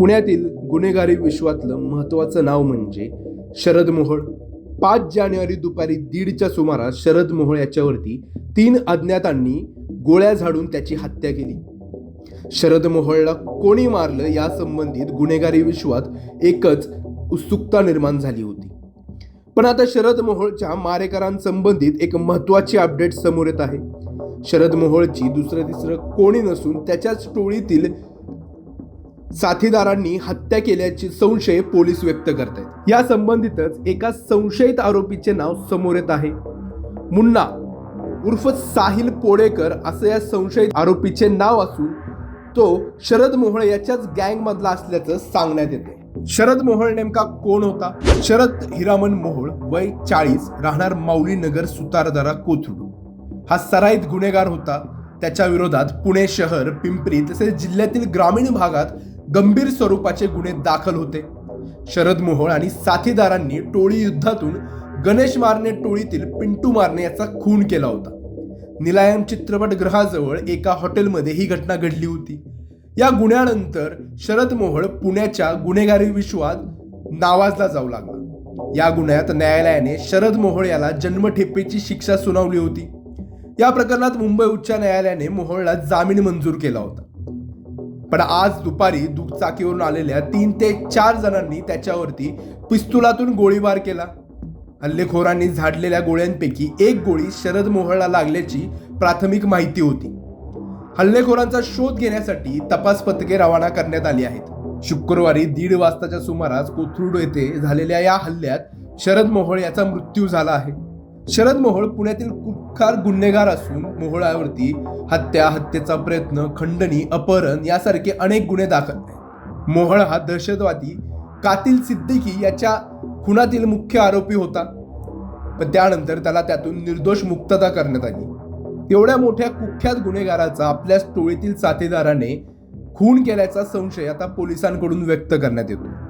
पुण्यातील गुन्हेगारी विश्वातलं महत्त्वाचं नाव म्हणजे शरद मोहोळ. पाच जानेवारी दुपारी दीडच्या सुमारास शरद मोहोळ याच्यावरती तीन अज्ञातांनी गोळ्या झाडून त्याची हत्या केली. शरद मोहोळला कोणी मारलं या संबंधित गुन्हेगारी विश्वात एकच उत्सुकता निर्माण झाली होती. पण आता शरद मोहोळच्या मारेकरांसंबंधित एक महत्त्वाची अपडेट समोर येत आहे. शरद मोहोळची दुसरं तिसरं कोणी नसून त्याच्याच टोळीतील साथीदारांनी हत्या केल्याचे संशय पोलीस व्यक्त करत आहेत या संबंधितच एका संशयित आरोपीचे नाव समोर येत आहे. मुन्ना उर्फ साहिल पोडेकर असं या संशयित आरोपीचे नाव असून तो शरद मोहळ याच्याच गँग मधला असल्याचं सांगण्यात येते शरद मोहळ नेमका कोण होता? शरद हिरामन मोहोळ वय चाळीस राहणार माऊली नगर सुतारदारा कोथरूड. हा सराईत गुन्हेगार होता. त्याच्या विरोधात पुणे शहर पिंपरी तसेच जिल्ह्यातील ग्रामीण भागात गंभीर स्वरूपाचे गुन्हे दाखल होते. शरद मोहोळ आणि साथीदारांनी टोळी युद्धातून गणेश मारणे टोळीतील पिंटू मारणे याचा खून केला होता. निलायम चित्रपटगृहाजवळ एका हॉटेलमध्ये ही घटना घडली होती. या गुन्ह्यानंतर शरद मोहोळ पुण्याच्या गुन्हेगारी विश्वात नावाजला जाऊ लागला. या गुन्ह्यात न्यायालयाने शरद मोहोळ याला जन्मठेपेची शिक्षा सुनावली होती. या प्रकरणात मुंबई उच्च न्यायालयाने मोहोळला जामीन मंजूर केला होता. पण आज दुपारी दुचाकीवरून आलेल्या तीन ते चार जणांनी त्याच्यावरती पिस्तुलातून गोळीबार केला. हल्लेखोरांनी झाडलेल्या गोळ्यांपैकी एक गोळी शरद मोहळला लागल्याची प्राथमिक माहिती होती. हल्लेखोरांचा शोध घेण्यासाठी तपास पथके रवाना करण्यात आली आहेत. शुक्रवारी दीड वाजताच्या सुमारास कोथरूड येथे झालेल्या या हल्ल्यात शरद मोहोळ याचा मृत्यू झाला आहे. शरद मोहोळ पुण्यातील कुख्यात गुन्हेगार असून मोहोळावरती हत्या हत्येचा प्रयत्न खंडणी अपहरण यासारखे अनेक गुन्हे दाखल आहेत. मोहोळ हा दहशतवादी कातील सिद्दीकी याच्या खुनातील मुख्य आरोपी होता. पण त्यानंतर त्याला त्यातून निर्दोष मुक्तता करण्यात आली. तेवढ्या मोठ्या कुख्यात गुन्हेगाराचा आपल्या टोळीतील साथीदाराने खून केल्याचा संशय आता पोलिसांकडून व्यक्त करण्यात येतो.